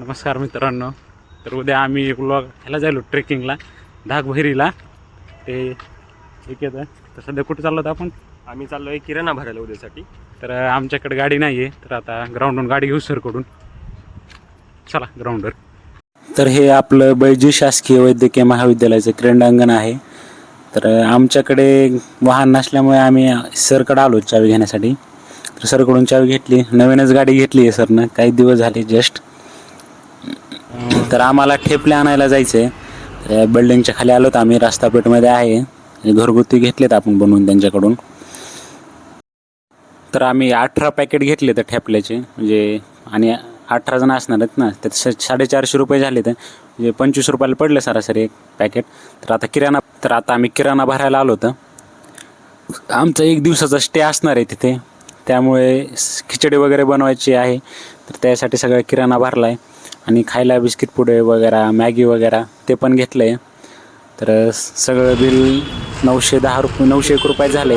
नमस्कार मित्रांनो. तर उद्या आम्ही ब्लॉग ह्याला जायलो ट्रेकिंगला धागभैरीला ते एक येतं. तर सध्या कुठे चाललो होतो आपण? आम्ही चाललोय किराणा भरायला उद्यासाठी. तर आमच्याकडे गाडी नाही आहे तर आता ग्राउंडहून गाडी घेऊ सरकडून चला ग्राउंडवर तर हे आपलं बैजू शासकीय वैद्यकीय महाविद्यालयाचं क्रीडांगण आहे. तर आमच्याकडे वाहन नसल्यामुळे आम्ही सरकडे आलो चावी घेण्यासाठी. तर सरकडून चावी घेतली. नवीनच गाडी घेतली आहे सरनं काही दिवस झाले जस्ट तर आम्हाला ठेपले आणायला जायचं आहे तर बिल्डिंगच्या खाली आलो तर आम्ही रास्तापेठमध्ये आहे. घरगुती घेतलेत आपण बनवून त्यांच्याकडून. तर आम्ही अठरा पॅकेट घेतले तर ठेपल्याचे. म्हणजे आणि अठरा जण असणार आहेत ना. तर स- साडेचारशे रुपये झाले तर म्हणजे पंचवीस रुपयाला पडले सरासरी एक पॅकेट तर आता किराणा तर आता आम्ही किराणा भरायला आलो होतं. आमचा एक दिवसाचा स्टे असणार आहे तिथे. त्यामुळे खिचडी वगैरे बनवायची आहे. तर त्यासाठी सगळा किराणा भरला आहे आणि खायला बिस्किट पुडे वगैरे मॅगी वगैरे ते पण घेतलं आहे तर सगळं बिल नऊशे दहा रुपये नऊशे एक रुपये झाले.